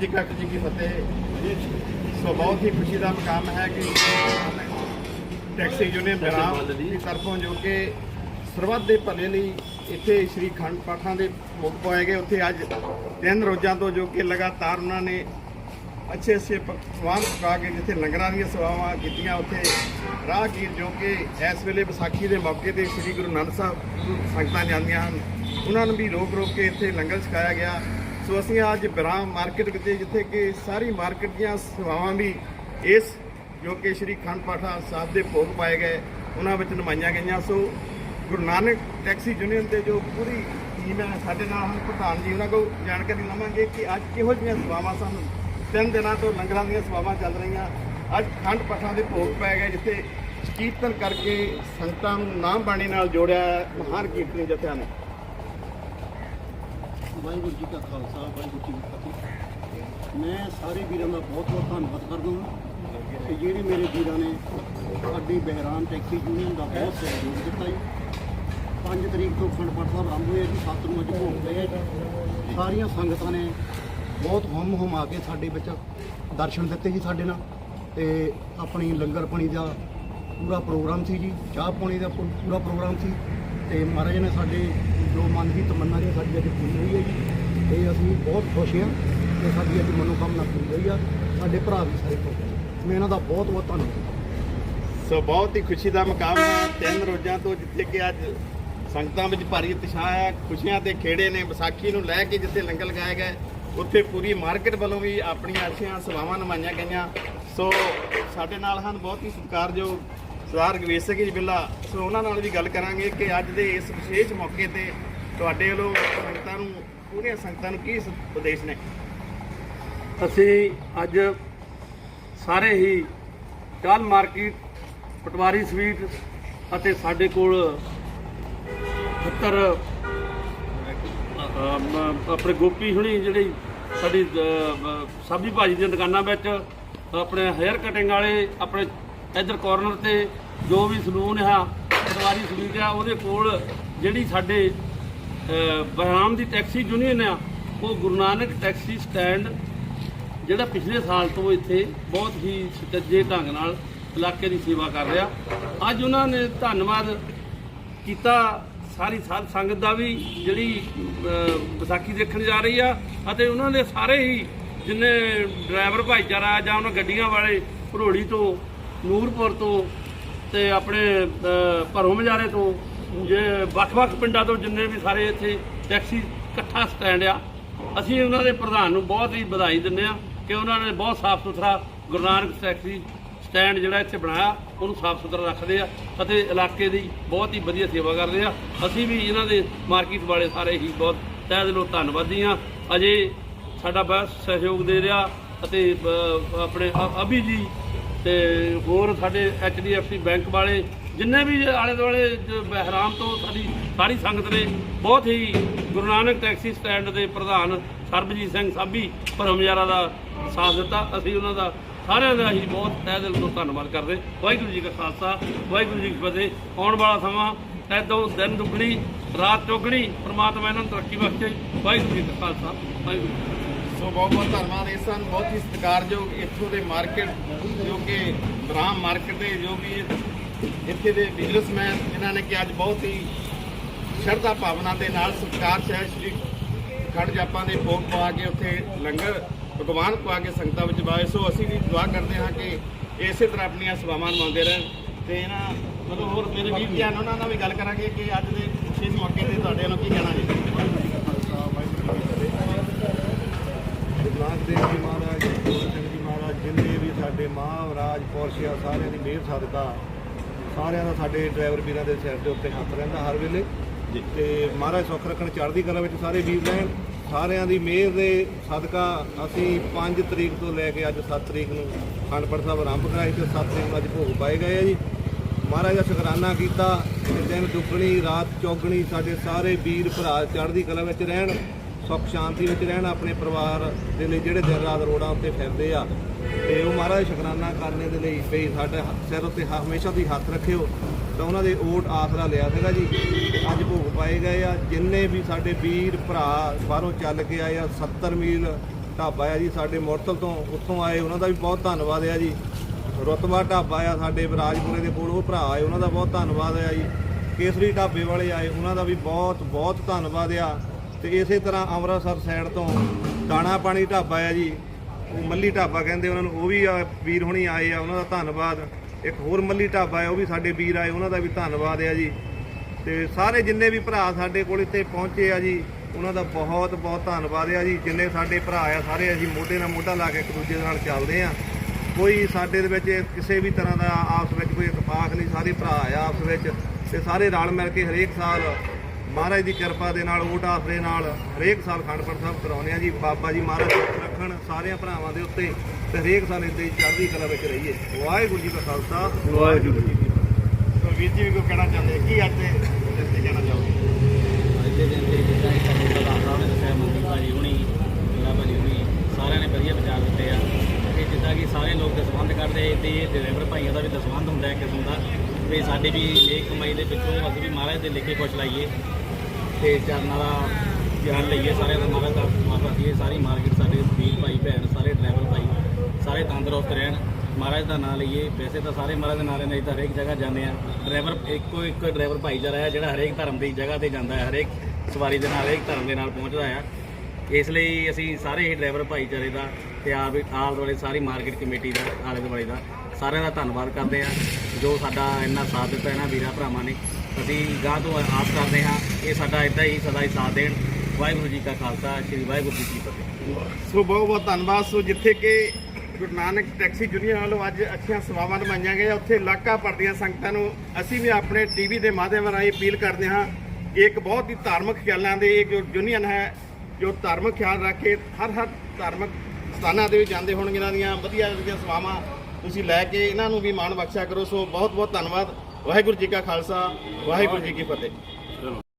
ਜੀ ਕਾ ਖਾਲਸਾ ਜੀ ਕੀ ਫਤਿਹ। ਸੋ ਬਹੁਤ ਹੀ ਖੁਸ਼ੀ ਦਾ ਮਕਾਮ ਹੈ ਕਿ ਟੈਕਸੀ ਯੂਨੀਅਨ ਬਰਾਮ ਦੀ। ਤਰਫੋਂ ਜੋ ਕਿ ਸਰਬੱਤ ਦੇ ਭਲੇ ਲਈ ਇੱਥੇ ਸ਼੍ਰੀ ਖੰਡ ਪਾਠਾਂ ਦੇ ਭੋਗ ਪਾਏ ਗਏ। ਉੱਥੇ ਅੱਜ ਤਿੰਨ ਰੋਜ਼ਾਂ ਤੋਂ ਜੋ ਕਿ ਲਗਾਤਾਰ ਉਹਨਾਂ ਨੇ ਅੱਛੇ ਅੱਛੇ ਪਕਵਾਨ ਪਕਾ ਕੇ ਜਿੱਥੇ ਲੰਗਰਾਂ ਦੀਆਂ ਸੇਵਾਵਾਂ ਕੀਤੀਆਂ ਉੱਥੇ ਰਾਹਗੀਰ ਜੋ ਕਿ ਇਸ ਵੇਲੇ ਵਿਸਾਖੀ ਦੇ ਮੌਕੇ ਤੇ ਸ੍ਰੀ ਗੁਰੂ ਨਾਨਕ ਸਾਹਿਬ ਸੰਗਤਾਂ ਜਾਂਦੀਆਂ ਹਨ। ਉਹਨਾਂ ਨੂੰ ਵੀ ਰੋਕ ਰੋਕ ਕੇ ਇੱਥੇ ਲੰਗਰ ਛਕਾਇਆ ਗਿਆ। ਸੋ ਅਸੀਂ ਅੱਜ ਬਰਾਮ ਮਾਰਕੀਟ ਵਿੱਚ ਜਿੱਥੇ ਕਿ ਸਾਰੀ ਮਾਰਕੀਟ ਦੀਆਂ ਸੇਵਾਵਾਂ ਵੀ ਇਸ ਜੋ ਕਿ ਸ਼੍ਰੀ ਖੰਡ ਪਾਠਾ ਸਾਹਿਬ ਦੇ ਭੋਗ ਪਾਏ ਗਏ, ਉਹਨਾਂ ਵਿੱਚ ਨਮਾਈਆਂ ਗਈਆਂ। So Guru Nanak taxi union ਦੇ ਜੋ ਪੂਰੀ ਟੀਮ ਹੈ, ਸਾਡੇ ਨਾਲ ਹਨ ਪ੍ਰਧਾਨ ਜੀ, ਉਹਨਾਂ ਕੋਲ ਜਾਣਕਾਰੀ ਲਵਾਂਗੇ ਕਿ ਅੱਜ ਕਿਹੋ ਜਿਹੀਆਂ ਸੇਵਾਵਾਂ ਸਨ। ਤਿੰਨ ਦਿਨਾਂ ਤੋਂ ਲੰਗਰਾਂ ਦੀਆਂ ਸੇਵਾਵਾਂ ਚੱਲ ਰਹੀਆਂ। ਅੱਜ ਖੰਡ ਪਾਠਾਂ ਦੇ ਭੋਗ ਪਾਏ ਗਏ, ਜਿੱਥੇ ਕੀਰਤਨ ਕਰਕੇ ਸੰਗਤਾਂ ਨੂੰ ਨਾਮ ਬਾਣੀ ਨਾਲ ਜੋੜਿਆ ਹੈ ਮਹਾਨ ਕੀਰਤਨੀ ਜਥਿਆਂ ਨੇ। ਵਾਹਿਗੁਰੂ ਜੀ ਕਾ ਖਾਲਸਾ, ਵਾਹਿਗੁਰੂ ਜੀ ਕੀ ਫਤਿਹ। ਮੈਂ ਸਾਰੇ ਵੀਰਾਂ ਦਾ ਬਹੁਤ ਬਹੁਤ ਧੰਨਵਾਦ ਕਰਦਾ ਹਾਂ ਕਿ ਜਿਹੜੇ ਮੇਰੇ ਵੀਰਾਂ ਨੇ ਸਾਡੀ ਬਹਿਰਾਮ ਟੈਕਸੀ ਯੂਨੀਅਨ ਦਾ ਬਹੁਤ ਸਹਿਯੋਗ ਦਿੱਤਾ ਜੀ। 5 ਤਰੀਕ ਤੋਂ ਖੰਡ ਪਾਠ ਸਾਹਿਬ ਆਰੰਭ ਹੋਇਆ ਜੀ 7 ਨੂੰ ਅੱਜ ਭੋਗ ਪਏ ਜੀ। ਸਾਰੀਆਂ ਸੰਗਤਾਂ ਨੇ ਬਹੁਤ ਹਮ ਹਮ ਆ ਕੇ ਸਾਡੇ ਵਿੱਚ ਦਰਸ਼ਨ ਦਿੱਤੇ ਜੀ ਸਾਡੇ ਨਾਲ। ਤੇ ਆਪਣੀ ਲੰਗਰ ਪਾਣੀ ਦਾ ਪੂਰਾ ਪ੍ਰੋਗਰਾਮ ਸੀ ਜੀ, ਚਾਹ ਪਾਣੀ ਦਾ ਪੂਰਾ ਪ੍ਰੋਗਰਾਮ ਸੀ। ਤੇ ਮਹਾਰਾਜ ਨੇ ਸਾਡੇ ਜੋ ਮਨ ਦੀ ਤਮੰਨਾ ਜੀ ਸਾਡੀ ਅੱਜ ਪੂਰੀ ਹੋਈ ਹੈ ਜੀ, ਤੇ ਅਸੀਂ ਬਹੁਤ ਖੁਸ਼ ਹਾਂ ਕਿ ਸਾਡੀ ਅੱਜ ਮਨੋਕਾਮਨਾ ਪੂਰੀ ਹੋਈ ਆ, ਸਾਡੇ ਭਰਾ ਵੀ ਸਾਰੇ ਖੁਸ਼ ਹਨ ਮੈਂ ਇਹਨਾਂ ਦਾ ਬਹੁਤ ਬਹੁਤ ਧੰਨਵਾਦ ਸੋ ਬਹੁਤ ਹੀ ਖੁਸ਼ੀ ਦਾ ਮਕਾਮ ਹੈ। ਤਿੰਨ ਰੋਜ਼ਾਂ ਤੋਂ ਜਿੱਥੇ ਕਿ ਅੱਜ ਸੰਗਤਾਂ ਵਿੱਚ ਭਾਰੀ ਉਤਸ਼ਾਹ ਹੈ, ਖੁਸ਼ੀਆਂ ਤੇ ਖੇੜੇ ਨੇ, ਵਿਸਾਖੀ ਨੂੰ ਲੈ ਕੇ ਜਿੱਥੇ ਲੰਗਰ ਲਗਾਏ ਗਏ ਉੱਥੇ ਪੂਰੀ ਮਾਰਕੀਟ ਵੱਲੋਂ ਵੀ ਆਪਣੀਆਂ ਅੱਛੀਆਂ ਸੇਵਾਵਾਂ ਨਿਭਾਈਆਂ ਗਈਆਂ। ਸੋ ਸਾਡੇ ਨਾਲ ਹਨ ਬਹੁਤ ਹੀ ਸਤਿਕਾਰਯੋਗ ਸਰਦਾਰ ਗਵੇਸ਼ ਸਿੰਘ ਜੀ ਬਿੱਲਾ ਸੋ ਉਹਨਾਂ ਨਾਲ ਵੀ ਗੱਲ ਕਰਾਂਗੇ ਕਿ ਅੱਜ ਦੇ ਇਸ ਵਿਸ਼ੇਸ਼ ਮੌਕੇ ਤੇ ਤੁਹਾਡੇ ਵੱਲੋਂ ਸੰਗਤਾਂ ਨੂੰ ਪੂਰੀਆਂ ਸੰਗਤਾਂ ਨੂੰ ਕੀ ਉਪਦੇਸ਼ ਨੇ? ਅਸੀਂ ਅੱਜ ਸਾਰੇ ਹੀ ਚਾਲ ਮਾਰਕੀਟ ਪਟਵਾਰੀ ਸਵੀਟ ਅਤੇ ਸਾਡੇ ਕੋਲ 70 ਆਪਣੇ ਗੋਪੀ ਹੁਣੀ ਜਿਹੜੀ ਸਾਡੀ ਅਹ, ਸਬਜ਼ੀ ਭਾਜੀ ਦੀਆਂ ਦੁਕਾਨਾਂ ਵਿੱਚ ਆਪਣੇ ਹੇਅਰ ਕਟਿੰਗ ਵਾਲੇ ਆਪਣੇ ਇੱਧਰ ਕਾਰਨਰ ਤੇ ਜੋ ਵੀ ਸਲੂਨ ਆ ਪਟਵਾਰੀ ਸਵੀਟ ਆ ਉਹਦੇ ਕੋਲ ਜਿਹੜੀ ਸਾਡੇ ਅਹ, ਬਹਿਰਾਮ ਦੀ ਟੈਕਸੀ ਯੂਨੀਅਨ ਆ ਉਹ ਗੁਰੂ ਨਾਨਕ ਟੈਕਸੀ ਸਟੈਂਡ ਜਿਹੜਾ ਪਿਛਲੇ ਸਾਲ ਤੋਂ ਇੱਥੇ ਬਹੁਤ ਹੀ ਸੁਚੱਜੇ ਢੰਗ ਨਾਲ ਇਲਾਕੇ ਦੀ ਸੇਵਾ ਕਰ ਰਿਹਾ। ਅੱਜ ਉਹਨਾਂ ਨੇ ਧੰਨਵਾਦ ਕੀਤਾ ਸਾਰੀ ਸਾਧ ਸੰਗਤ ਦਾ ਵੀ ਜਿਹੜੀ ਵਿਸਾਖੀ ਦੇਖਣ ਜਾ ਰਹੀ ਆ ਅਤੇ ਉਹਨਾਂ ਦੇ ਸਾਰੇ ਹੀ ਜਿੰਨੇ ਡਰਾਈਵਰ ਭਾਈਚਾਰਾ ਜਾਂ ਉਹਨਾਂ ਗੱਡੀਆਂ ਵਾਲੇ ਭਰੋੜੀ ਤੋਂ ਨੂਰਪੁਰ ਤੋਂ ਤੇ ਆਪਣੇ ਅਹ, ਭਰੋਂ ਮਜਾਰੇ ਤੋਂ ਜੇ ਵੱਖ-ਵੱਖ ਪਿੰਡਾਂ ਤੋਂ ਜਿੰਨੇ ਵੀ ਸਾਰੇ ਇੱਥੇ ਟੈਕਸੀ ਇਕੱਠਾ ਸਟੈਂਡ ਆ ਅਸੀਂ ਉਹਨਾਂ ਦੇ ਪ੍ਰਧਾਨ ਨੂੰ ਬਹੁਤ ਹੀ ਵਧਾਈ ਦਿੰਦੇ ਆ ਕਿ ਉਹਨਾਂ ਨੇ ਬਹੁਤ ਸਾਫ਼ ਸੁਥਰਾ ਗੁਰੂ ਨਾਨਕ ਟੈਕਸੀ ਸਟੈਂਡ ਜਿਹੜਾ ਇੱਥੇ ਬਣਾਇਆ ਉਹਨੂੰ ਸਾਫ਼ ਸੁਥਰਾ ਰੱਖਦੇ ਆ ਅਤੇ ਇਲਾਕੇ ਦੀ ਬਹੁਤ ਹੀ ਵਧੀਆ ਸੇਵਾ ਕਰਦੇ ਆ। ਅਸੀਂ ਵੀ ਇਹਨਾਂ ਦੇ ਮਾਰਕੀਟ ਵਾਲੇ ਸਾਰੇ ਹੀ ਬਹੁਤ ਤਹਿ ਦਿਲੋਂ ਧੰਨਵਾਦੀ ਆ ਅਜੇ ਸਾਡਾ ਬਹੁਤ ਸਹਿਯੋਗ ਦੇ ਰਿਹਾ ਅਤੇ ਆਪਣੇ ਅਭੀ ਜੀ ਤੇ ਹੋਰ ਸਾਡੇ ਐਚਡੀਐਫਸੀ ਬੈਂਕ ਵਾਲੇ, ਜਿੰਨੇ ਵੀ ਆਲੇ ਦੁਆਲੇ ਬਹਿਰਾਮ ਤੋਂ ਸਾਡੀ ਸਾਰੀ ਸੰਗਤ ਨੇ, ਬਹੁਤ ਹੀ ਗੁਰੂ ਨਾਨਕ ਟੈਕਸੀ ਸਟੈਂਡ ਦੇ ਪ੍ਰਧਾਨ ਸਰਬਜੀਤ ਸਿੰਘ ਸਾਬੀ ਪਰਮਯਾਰਾ ਦਾ ਸਾਥ ਦਿੱਤਾ। ਅਸੀਂ ਉਹਨਾਂ ਦਾ ਸਾਰਿਆਂ ਦਾ ਹੀ ਬਹੁਤ ਤਹਿ ਦਿਲ ਤੋਂ ਧੰਨਵਾਦ ਕਰਦੇ। ਵਾਹਿਗੁਰੂ ਜੀ ਕਾ ਖਾਲਸਾ, ਵਾਹਿਗੁਰੂ ਜੀ ਕੀ ਫਤਿਹ। ਆਉਣ ਵਾਲਾ ਸਮਾਂ ਐਦੋਂ ਦਿਨ ਦੁੱਗਣੀ, ਰਾਤ ਚੌਗਣੀ, ਪ੍ਰਮਾਤਮਾ ਇਹਨਾਂ ਨੂੰ ਤਰੱਕੀ ਬਖਸ਼ੇ। ਵਾਹਿਗੁਰੂ ਜੀ ਕਾ ਖਾਲਸਾ, ਵਾਹਿਗੁਰੂ ਜੀ ਸੋ ਬਹੁਤ ਬਹੁਤ ਧੰਨਵਾਦ ਇਹ ਸਨ ਬਹੁਤ ਹੀ ਸਤਿਕਾਰਯੋਗ ਇੱਥੋਂ ਦੇ ਮਾਰਕੀਟ, ਜੋ ਕਿ ਬਰਾਮ ਮਾਰਕੀਟ ਦੇ, ਜੋ ਵੀ ਇੱਥੇ ਦੇ ਬਿਜ਼ਨਸਮੈਨ, ਜਿਨ੍ਹਾਂ ਨੇ ਕਿ ਅੱਜ ਬਹੁਤ ਹੀ ਸ਼ਰਧਾ ਭਾਵਨਾ ਦੇ ਨਾਲ ਸਤਿਕਾਰ ਸਹਿ ਸ਼੍ਰੀ ਖੜ ਜਾਪਾਂ ਦੇ ਭੋਗ ਪਾ ਕੇ ਉੱਥੇ ਲੰਗਰ ਪਕਵਾਨ ਪਾ ਕੇ ਸੰਗਤਾਂ ਵਿੱਚ ਬਾਏ ਸੋ ਅਸੀਂ ਵੀ ਦੁਆ ਕਰਦੇ ਹਾਂ ਕਿ ਇਸੇ ਤਰ੍ਹਾਂ ਆਪਣੀਆਂ ਸੇਵਾਵਾਂ ਨਿਭਾਉਂਦੇ ਰਹਿਣ। ਤੇ ਇਹਨਾਂ ਮਤਲਬ ਹੋਰ ਮੇਰੇ ਵੀਰ ਧਿਆਨ ਉਹਨਾਂ ਨਾਲ ਵੀ ਗੱਲ ਕਰਾਂਗੇ ਕਿ ਅੱਜ ਦੇ ਇਸ ਮੌਕੇ ਤੇ ਤੁਹਾਡੇ ਨਾਲ ਕੀ ਕਹਿਣਾ ਜੀ ਗੁਰੂ ਨਾਨਕ ਦੇਵ ਜੀ ਮਹਾਰਾਜ ਗੋਬਿੰਦ ਸਿੰਘ ਜੀ ਮਹਾਰਾਜ ਜਿੰਨੇ ਵੀ ਸਾਡੇ ਮਹਾਰਾਜ ਪੌਰਸ਼ੀਆ ਸਾਰਿਆਂ ਦੀ ਮਿਹਰ ਸਦਕਾ ਸਾਰਿਆਂ ਦਾ ਸਾਡੇ ਡਰਾਈਵਰ ਵੀਰਾਂ ਦੇ ਸਿਰ ਦੇ ਉੱਤੇ ਹੱਥ ਰਹਿੰਦਾ ਹਰ ਵੇਲੇ। ਤੇ ਮਹਾਰਾਜ ਸੁੱਖ ਰੱਖਣ ਚੜ੍ਹਦੀ ਕਲਾ ਵਿੱਚ ਸਾਰੇ ਵੀਰ ਰਹਿਣ ਸਾਰਿਆਂ ਦੀ ਮਿਹਰ ਦੇ ਸਦਕਾ ਅਸੀਂ 5 ਤਰੀਕ ਤੋਂ ਲੈ ਕੇ ਅੱਜ 7 ਤਰੀਕ ਨੂੰ ਖੰਡਪੜ ਸਾਹਿਬ ਆਰੰਭ ਕਰਾਈ ਤੇ 7 ਤਰੀਕ ਨੂੰ ਅੱਜ ਭੋਗ ਪਾਏ ਗਏ ਆ ਜੀ। ਮਹਾਰਾਜ ਦਾ ਸ਼ੁਕਰਾਨਾ ਕੀਤਾ ਕਿ ਦਿਨ ਦੁੱਗਣੀ ਰਾਤ ਚੌਗਣੀ ਸਾਡੇ ਸਾਰੇ ਵੀਰ ਭਰਾ ਚੜ੍ਹਦੀ ਕਲਾ ਵਿੱਚ ਰਹਿਣ। ਸੁੱਖ ਸ਼ਾਂਤੀ ਵਿੱਚ ਰਹਿਣ ਆਪਣੇ ਪਰਿਵਾਰ ਦੇ ਲਈ ਜਿਹੜੇ ਦਿਨ ਰਾਤ ਰੋਡਾਂ ਉੱਤੇ ਫਿਰਦੇ ਆ। ਤੇ ਉਹ ਮਹਾਰਾਜ ਸ਼ੁਕਰਾਨਾ ਕਰਨੇ ਦੇ ਲਈ ਵੀ ਸਾਡੇ ਸਿਰ ਉੱਤੇ ਹਮੇਸ਼ਾ ਤੁਸੀਂ ਹੱਥ ਰੱਖਿਓ, ਤਾਂ ਉਹਨਾਂ ਦੇ ਓਟ ਆਸਰਾ ਲਿਆ ਸੀਗਾ ਜੀ। ਅੱਜ ਭੋਗ ਪਾਏ ਗਏ ਆ। ਜਿੰਨੇ ਵੀ ਸਾਡੇ ਵੀਰ ਭਰਾ ਬਾਹਰੋਂ ਚੱਲ ਕੇ ਆਏ ਆ 70 ਮੀਲ ਢਾਬਾ ਆ ਜੀ ਸਾਡੇ ਮੁਰਤਲ ਤੋਂ, ਉੱਥੋਂ ਆਏ, ਉਹਨਾਂ ਦਾ ਵੀ ਬਹੁਤ ਧੰਨਵਾਦ ਆ ਜੀ। ਰਤਬਾ ਢਾਬਾ ਆ ਸਾਡੇ ਵਿਰਾਜਪੁਰੇ ਦੇ ਕੋਲ, ਉਹ ਭਰਾ ਆਏ, ਉਹਨਾਂ ਦਾ ਬਹੁਤ ਧੰਨਵਾਦ ਆ ਜੀ। ਕੇਸਰੀ ਢਾਬੇ ਵਾਲੇ ਆਏ, ਉਹਨਾਂ ਦਾ ਵੀ ਬਹੁਤ ਬਹੁਤ ਧੰਨਵਾਦ ਆ। ਤੇ ਇਸੇ ਤਰ੍ਹਾਂ ਅੰਮ੍ਰਿਤਸਰ ਸਾਈਡ ਤੋਂ ਦਾਣਾ ਪਾਣੀ ਢਾਬਾ ਆ ਜੀ ਉਹ ਮੱਲੀ ਢਾਬਾ ਕਹਿੰਦੇ ਉਹਨਾਂ ਨੂੰ ਉਹ ਵੀ ਆ, ਵੀਰ ਹੁਣੀ ਆਏ ਆ ਉਹਨਾਂ ਦਾ ਧੰਨਵਾਦ। ਇੱਕ ਹੋਰ ਮੱਲੀ ਢਾਬਾ ਆ ਉਹ ਵੀ ਸਾਡੇ ਵੀਰ ਆਏ ਉਹਨਾਂ ਦਾ ਵੀ ਧੰਨਵਾਦ ਆ ਜੀ। ਤੇ ਸਾਰੇ ਜਿੰਨੇ ਵੀ ਭਰਾ ਸਾਡੇ ਕੋਲ ਇੱਥੇ ਪਹੁੰਚੇ ਆ ਜੀ ਉਹਨਾਂ ਦਾ ਬਹੁਤ ਬਹੁਤ ਧੰਨਵਾਦ ਆ ਜੀ। ਜਿੰਨੇ ਸਾਡੇ ਭਰਾ ਆ ਸਾਰੇ ਅਸੀਂ ਮੋਢੇ ਨਾਲ ਮੋਢਾ ਲਾ ਕੇ ਇੱਕ ਦੂਜੇ ਦੇ ਨਾਲ ਚੱਲਦੇ ਆ। ਕੋਈ ਸਾਡੇ ਦੇ ਵਿੱਚ ਕਿਸੇ ਵੀ ਤਰ੍ਹਾਂ ਦਾ ਆਪਸ ਵਿੱਚ ਕੋਈ ਇਤਫਾਕ ਨਹੀਂ ਸਾਰੇ ਭਰਾ ਆ ਆਪਸ ਵਿੱਚ ਤੇ ਸਾਰੇ ਰਲ ਮਿਲ ਕੇ ਹਰੇਕ ਸਾਲ ਮਹਾਰਾਜ ਦੀ ਕਿਰਪਾ ਦੇ ਨਾਲ ਓਟ ਆਸਰੇ ਨਾਲ ਹਰੇਕ ਸਾਲ ਖੰਡਪੜ ਸਾਹਿਬ ਕਰਾਉਂਦੇ ਆ ਜੀ। ਬਾਬਾ ਜੀ ਮਹਾਰਾਜ ਰੱਖਣ ਸਾਰਿਆਂ ਭਰਾਵਾਂ ਦੇ ਉੱਤੇ ਤੇ ਹਰੇਕ ਸਾਲ ਇਦਾਂ ਚੜ੍ਹਦੀ ਕਲਾ ਵਿੱਚ ਰਹੀਏ। ਵਾਹਿਗੁਰੂ ਜੀ ਕਾ ਖਾਲਸਾ। ਵਾਹਿਗੁਰੂ ਜੀ ਕੀ ਫਤਿਹ। ਵੀਰ ਜੀ ਵੀ ਕੋਈ ਕਹਿਣਾ ਚਾਹੁੰਦੇ? ਕੀ ਅੱਜ ਦੇ ਕਹਿਣਾ ਚਾਹੋਗੇ? ਅੱਜ ਦੇ ਦਿਨ ਤੇ ਜਿੱਦਾਂ ਕਿ ਸਾਡੇ ਪ੍ਰਧਾਨ ਸਾਹਿਬ ਨੇ ਦੱਸਿਆ ਮੰਦੀ ਭਾਜੀ ਹੁਣੀ ਮੇਰਾ ਭਾਜੀ ਹੁਣੀ ਸਾਰਿਆਂ ਨੇ ਵਧੀਆ ਵਿਚਾਰ ਦਿੱਤੇ ਆ। ਕਿ ਜਿੱਦਾਂ ਕਿ ਸਾਰੇ ਲੋਕ ਦਸਵੰਧ ਕਰਦੇ ਤੇ ਇਹ ਡਰਾਈਵਰ ਭਾਈਆਂ ਦਾ ਵੀ ਦਸਵੰਧ ਹੁੰਦਾ ਹੈ ਕਿਸਮ ਦਾ। ਵੀ ਸਾਡੀ ਵੀ ਨੇਕ ਕਮਾਈ ਦੇ ਵਿੱਚੋਂ ਅਸੀਂ ਵੀ ਮਹਾਰਾਜ ਦੇ ਲਿਖੇ ਕੁਛ ਲਾਈਏ। ਤੇ ਚਰਨਾਂ ਦਾ ਗਿਆਨ ਲਈਏ ਸਾਰਿਆਂ ਦਾ ਮਹਾਰਾਜ ਦਾ ਮਾਫਾ ਦੀਏ ਸਾਰੀ ਮਾਰਕੀਟ ਸਾਡੇ ਵੀਰ ਭਾਈ, ਭੈਣ, ਸਾਰੇ ਡਰਾਈਵਰ ਭਾਈ, ਸਾਰੇ ਤੰਦਰੁਸਤ ਰਹਿਣ। ਮਹਾਰਾਜ ਦਾ ਨਾਮ ਲਈਏ। ਵੈਸੇ ਤਾਂ ਸਾਰੇ ਮਹਾਰਾਜ ਦੇ ਨਾਮ ਲੈਂਦੇ ਤਾਂ ਹਰੇਕ ਜਗ੍ਹਾ ਜਾਂਦੇ ਆ ਡਰਾਈਵਰ ਇੱਕੋ ਇੱਕ ਡਰਾਈਵਰ ਭਾਈਚਾਰਾ ਹੈ ਜਿਹੜਾ ਹਰੇਕ ਧਰਮ ਦੀ ਜਗ੍ਹਾ ਤੇ ਜਾਂਦਾ ਹੈ, ਹਰੇਕ ਸਵਾਰੀ ਦੇ ਨਾਲ, ਹਰੇਕ ਧਰਮ ਦੇ ਨਾਲ ਪਹੁੰਚਦਾ ਆ ਇਸ ਲਈ ਅਸੀਂ ਸਾਰੇ ਹੀ ਡਰਾਈਵਰ ਭਾਈਚਾਰੇ ਦਾ ਤੇ ਆਪ ਆਲ ਦੁਆਲੇ ਸਾਰੀ ਮਾਰਕੀਟ ਕਮੇਟੀ ਦਾ, ਆਲੇ ਦੁਆਲੇ ਦਾ ਸਾਰਿਆਂ ਦਾ ਧੰਨਵਾਦ ਕਰਦੇ ਹਾਂ। ਜੋ ਸਾਡਾ ਇੰਨਾ ਸਾਥ ਦਿੱਤਾ ਇਹਨਾਂ ਵੀਰਾਂ ਭਰਾਵਾਂ ਨੇ, ਅਸੀਂ ਗਾਂ ਤੋਂ ਆਸ ਕਰਦੇ ਹਾਂ, ਇਹ ਸਾਡਾ ਇਦਾਂ ਹੀ ਸਦਾ ਹੀ ਸਾਥ ਦੇਣ। ਵਾਹਿਗੁਰੂ ਜੀ ਕਾ ਖਾਲਸਾ, ਸ੍ਰੀ ਵਾਹਿਗੁਰੂ ਜੀ ਕੀ ਫਤਿਹ। ਸੋ ਬਹੁਤ ਬਹੁਤ ਧੰਨਵਾਦ। ਸੋ ਜਿੱਥੇ ਕਿ ਗੁਰੂ ਨਾਨਕ ਟੈਕਸੀ ਯੂਨੀਅਨ ਵੱਲੋਂ ਅੱਜ ਅੱਛੀਆਂ ਸੇਵਾਵਾਂ ਨਿਭਾਈਆਂ ਗਈਆਂ, ਉੱਥੇ ਇਲਾਕਾ ਪੜਦੀਆਂ ਸੰਗਤਾਂ ਨੂੰ ਅਸੀਂ ਵੀ ਆਪਣੇ ਟੀਵੀ ਦੇ ਮਾਧਿਅਮ ਰਾਹੀਂ ਅਪੀਲ ਕਰਦੇ ਹਾਂ। ਕਿ ਇੱਕ ਬਹੁਤ ਹੀ ਧਾਰਮਿਕ ਖਿਆਲਾਂ ਦੇ ਇੱਕ ਜੋ ਯੂਨੀਅਨ ਹੈ ਜੋ ਧਾਰਮਿਕ ਖਿਆਲ ਰੱਖ ਕੇ ਹਰ ਹਰ ਧਾਰਮਿਕ ਸਥਾਨਾਂ ਦੇ ਵਿੱਚ ਜਾਂਦੇ ਹੋਣਗੇ ਇਹਨਾਂ ਦੀਆਂ, ਵਧੀਆ ਵਧੀਆ ਸੇਵਾਵਾਂ ਤੁਸੀਂ ਲੈ ਕੇ ਇਹਨਾਂ ਨੂੰ ਵੀ ਮਾਣ ਬਖਸ਼ਿਆ ਕਰੋ। ਸੋ ਬਹੁਤ ਬਹੁਤ ਧੰਨਵਾਦ। ਵਾਹਿਗੁਰੂ ਜੀ ਕਾ ਖਾਲਸਾ, ਵਾਹਿਗੁਰੂ ਜੀ ਕੀ ਫਤਿਹ।